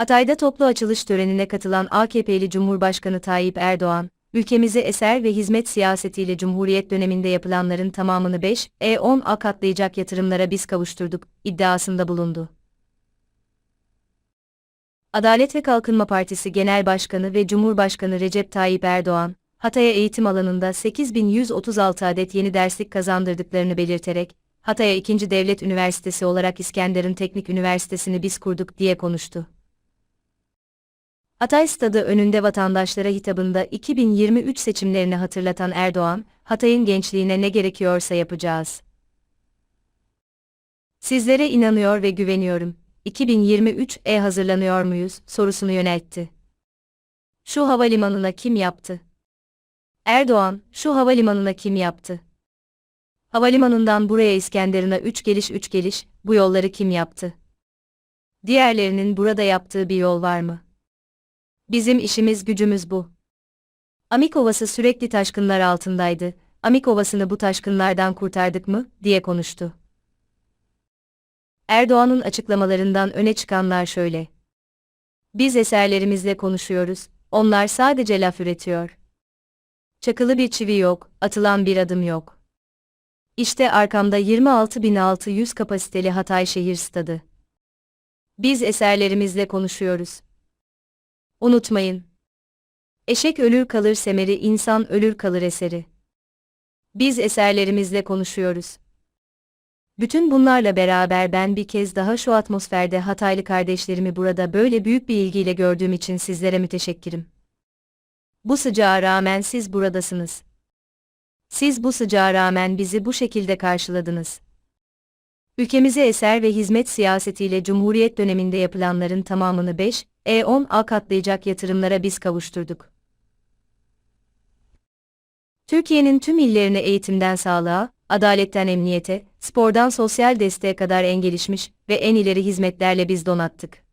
Hatay'da toplu açılış törenine katılan AKP'li Cumhurbaşkanı Tayyip Erdoğan, ülkemize eser ve hizmet siyasetiyle Cumhuriyet döneminde yapılanların tamamını 5, E10 a katlayacak yatırımlara biz kavuşturduk, iddiasında bulundu. Adalet ve Kalkınma Partisi Genel Başkanı ve Cumhurbaşkanı Recep Tayyip Erdoğan, Hatay'a eğitim alanında 8136 adet yeni derslik kazandırdıklarını belirterek, Hatay'a ikinci devlet üniversitesi olarak İskenderun Teknik Üniversitesi'ni biz kurduk diye konuştu. Hatay Stadı önünde vatandaşlara hitabında 2023 seçimlerini hatırlatan Erdoğan, Hatay'ın gençliğine ne gerekiyorsa yapacağız. Sizlere inanıyor ve güveniyorum. 2023'e hazırlanıyor muyuz sorusunu yöneltti. Şu havalimanına kim yaptı? Erdoğan, şu havalimanına kim yaptı? Havalimanından buraya İskenderun'a 3 geliş 3 geliş, bu yolları kim yaptı? Diğerlerinin burada yaptığı bir yol var mı? Bizim işimiz gücümüz bu. Amik Ovası sürekli taşkınlar altındaydı. Amik Ovası'nı bu taşkınlardan kurtardık mı, diye konuştu. Erdoğan'ın açıklamalarından öne çıkanlar şöyle. Biz eserlerimizle konuşuyoruz, onlar sadece laf üretiyor. Çakılı bir çivi yok, atılan bir adım yok. İşte arkamda 26.600 kapasiteli Hatay Şehir Stadı. Biz eserlerimizle konuşuyoruz. Unutmayın. Eşek ölür kalır semeri, insan ölür kalır eseri. Biz eserlerimizle konuşuyoruz. Bütün bunlarla beraber ben bir kez daha şu atmosferde Hataylı kardeşlerimi burada böyle büyük bir ilgiyle gördüğüm için sizlere müteşekkirim. Bu sıcağa rağmen siz buradasınız. Siz bu sıcağa rağmen bizi bu şekilde karşıladınız. Ülkemize eser ve hizmet siyasetiyle Cumhuriyet döneminde yapılanların tamamını 5, E10 a katlayacak yatırımlara biz kavuşturduk. Türkiye'nin tüm illerine eğitimden sağlığa, adaletten emniyete, spordan sosyal desteğe kadar en gelişmiş ve en ileri hizmetlerle biz donattık.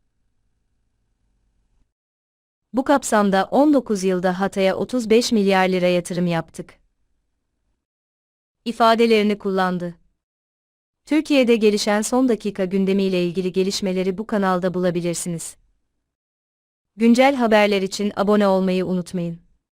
Bu kapsamda 19 yılda Hatay'a 35 milyar lira yatırım yaptık. ifadelerini kullandı. Türkiye'de gelişen son dakika gündemiyle ilgili gelişmeleri bu kanalda bulabilirsiniz. Güncel haberler için abone olmayı unutmayın.